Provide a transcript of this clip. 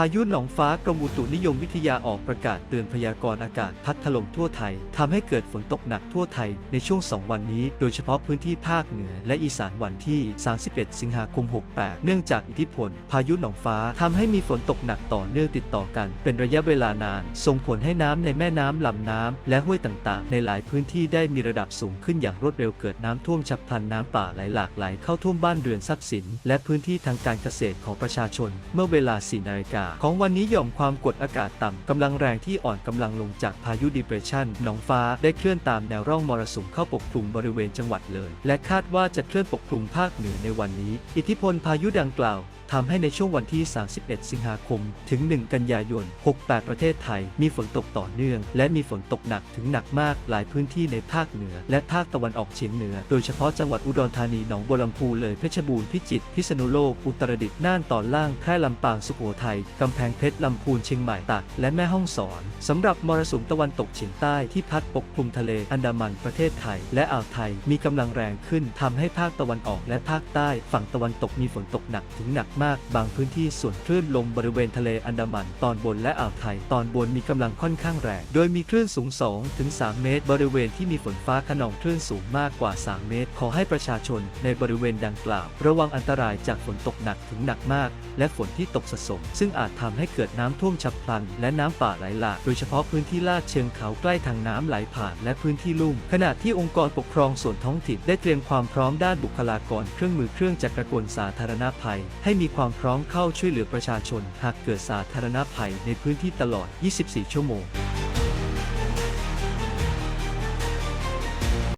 พายุหนองฟ้ากรมอุตุนิยมวิทยาออกประกาศเตือนพยากรณ์อากาศพัดถล่มทั่วไทยทำให้เกิดฝนตกหนักทั่วไทยในช่วง 2 วันนี้ โดยเฉพาะพื้นที่ภาคเหนือและอีสานวันที่ 31 สิงหาคม 68 เนื่องจากอิทธิพล พายุหนองฟ้าทำให้มีฝนตกหนักต่อเนื่องติดต่อกัน เป็นระยะเวลานาน ส่งผลให้น้ำในแม่น้ำลำน้ำและห้วยต่างๆ ในหลายพื้นที่ได้มีระดับสูงขึ้นอย่างรวดเร็วเกิดน้ำท่วมฉับพลันน้ำป่าไหลหลากไหลเข้าท่วมบ้านเรือนทรัพย์สิน และพื้นที่ทางการเกษตรของประชาชน เมื่อเวลา4นาฬิกาของวันนี้หย่อมความกดอากาศต่ำกำลังแรงที่อ่อนกำลังลงจากพายุดิเปรชันหนองฟ้าได้เคลื่อนตามแนวร่องมรสุมเข้าปกคลุมบริเวณจังหวัดเลย และคาดว่าจะเคลื่อนปกคลุมภาคเหนือในวันนี้ อิทธิพลพายุดังกล่าว ทำให้ในช่วงวันที่ 31 สิงหาคม ถึง 1 กันยายน 68 ประเทศไทย มีฝนตกต่อเนื่อง และมีฝนตกหนักถึงหนักมากหลายพื้นที่ในภาคเหนือ และภาคตะวันออกเฉียงเหนือ โดยเฉพาะจังหวัดอุดรธานีหนองบัวลำพูเลยเพชรบูรณ์พิจิตรพิษณุโลกอุตรดิตถ์น่านตอนล่างแพร่ลำปางสุโขทัยกำแพงเพชรลำพูนเชียงใหม่ตากและแม่ฮ่องสอนสำหรับมรสุมตะวันตกเฉียงใต้ที่พัดปกคลุมทะเลอันดามันประเทศไทย และอ่าวไทยมีกำลังแรงขึ้นทำให้ภาคตะวันออกและภาคใต้ ฝั่งตะวันตกมีฝนตกหนักถึงหนักมาก บางพื้นที่ส่วนคลื่นลมบริเวณทะเลอันดามันตอนบนและอ่าวไทยตอนบนมีกำลังค่อนข้างแรง โดยมีคลื่นสูง2ถึง3เมตร บริเวณที่มีฝนฟ้าขนองคลื่นสูงมากกว่า 3 เมตร ขอให้ประชาชนในบริเวณดังกล่าว ระวังอันตรายจากฝนตกหนักถึงหนักมาก และฝนที่ตกสะสม ซึ่งอาจทำให้เกิดน้ำท่วมฉับพลัน และน้ำป่าไหลหลากโดยเฉพาะพื้นที่ลาดเชิงเขาใกล้ทางน้ำไหลผ่านและพื้นที่ลุ่ม ขณะที่องค์กรปกครองส่วนท้องถิ่นได้เตรียมความพร้อมด้านบุคลากรเครื่องมือเครื่องจักรกลสาธารณภัย ให้มีมีความพร้อมเข้าช่วยเหลือประชาชน หากเกิดสาธารณภัยในพื้นที่ตลอด 24 ชั่วโมง